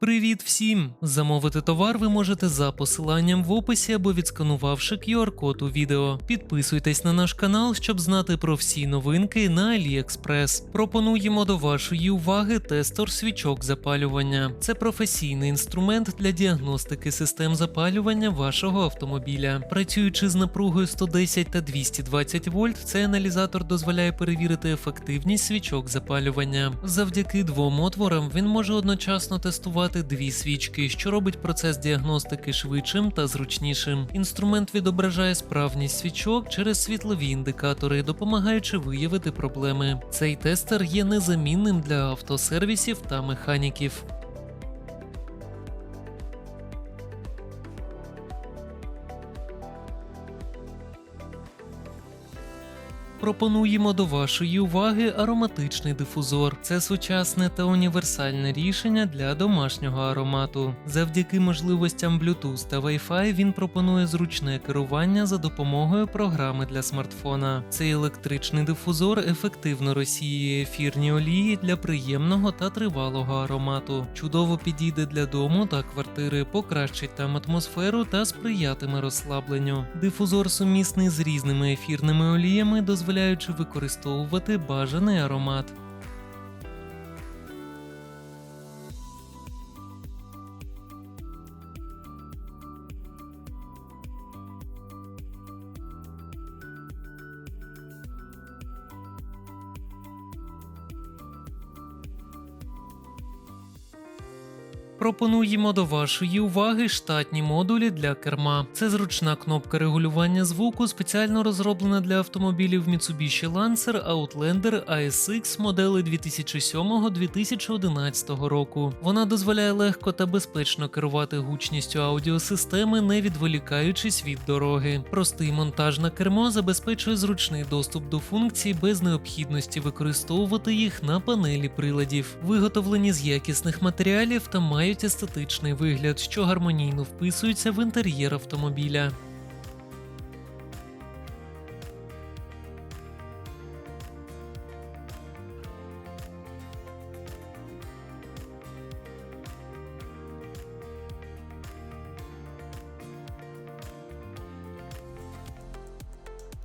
Привіт всім! Замовити товар ви можете за посиланням в описі або відсканувавши QR-код у відео. Підписуйтесь на наш канал, щоб знати про всі новинки на AliExpress. Пропонуємо до вашої уваги тестор свічок запалювання. Це професійний інструмент для діагностики систем запалювання вашого автомобіля. Працюючи з напругою 110 та 220 вольт, цей аналізатор дозволяє перевірити ефективність свічок запалювання. Завдяки двом отворам він може одночасно тестувати дві свічки, що робить процес діагностики швидшим та зручнішим. Інструмент відображає справність свічок через світлові індикатори, допомагаючи виявити проблеми. Цей тестер є незамінним для автосервісів та механіків. Пропонуємо до вашої уваги ароматичний дифузор. Це сучасне та універсальне рішення для домашнього аромату. Завдяки можливостям Bluetooth та Wi-Fi він пропонує зручне керування за допомогою програми для смартфона. Цей електричний дифузор ефективно розсіює ефірні олії для приємного та тривалого аромату. Чудово підійде для дому та квартири, покращить там атмосферу та сприятиме розслабленню. Дифузор сумісний з різними ефірними оліями, дозволяючи використовувати бажаний аромат. Пропонуємо до вашої уваги штатні модулі для керма. Це зручна кнопка регулювання звуку, спеціально розроблена для автомобілів Mitsubishi Lancer Outlander ASX модели 2007-2011 року. Вона дозволяє легко та безпечно керувати гучністю аудіосистеми, не відволікаючись від дороги. Простий монтаж на кермо забезпечує зручний доступ до функцій без необхідності використовувати їх на панелі приладів, виготовлені з якісних матеріалів та мають естетичний вигляд, що гармонійно вписується в інтер'єр автомобіля.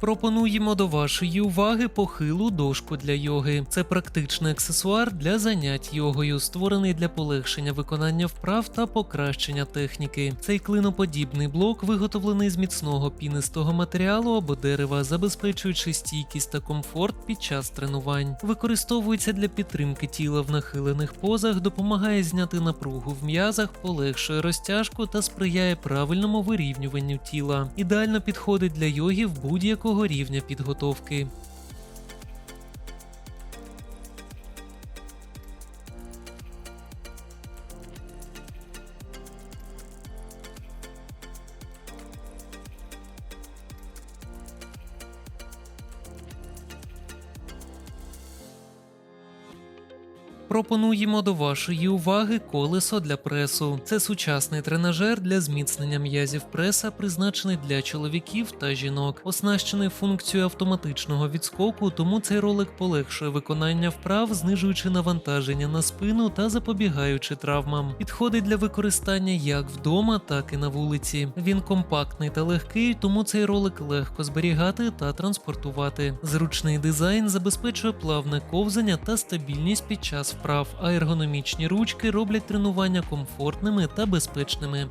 Пропонуємо до вашої уваги похилу дошку для йоги. Це практичний аксесуар для занять йогою, створений для полегшення виконання вправ та покращення техніки. Цей клиноподібний блок виготовлений з міцного пінистого матеріалу або дерева, забезпечуючи стійкість та комфорт під час тренувань. Використовується для підтримки тіла в нахилених позах, допомагає зняти напругу в м'язах, полегшує розтяжку та сприяє правильному вирівнюванню тіла. Ідеально підходить для йогів будь-якого рівня підготовки. Пропонуємо до вашої уваги колесо для пресу. Це сучасний тренажер для зміцнення м'язів преса, призначений для чоловіків та жінок, оснащений функцією автоматичного відскоку, тому цей ролик полегшує виконання вправ, знижуючи навантаження на спину та запобігаючи травмам. Підходить для використання як вдома, так і на вулиці. Він компактний та легкий, тому цей ролик легко зберігати та транспортувати. Зручний дизайн забезпечує плавне ковзання та стабільність під час вправ, а ергономічні ручки роблять тренування комфортними та безпечними.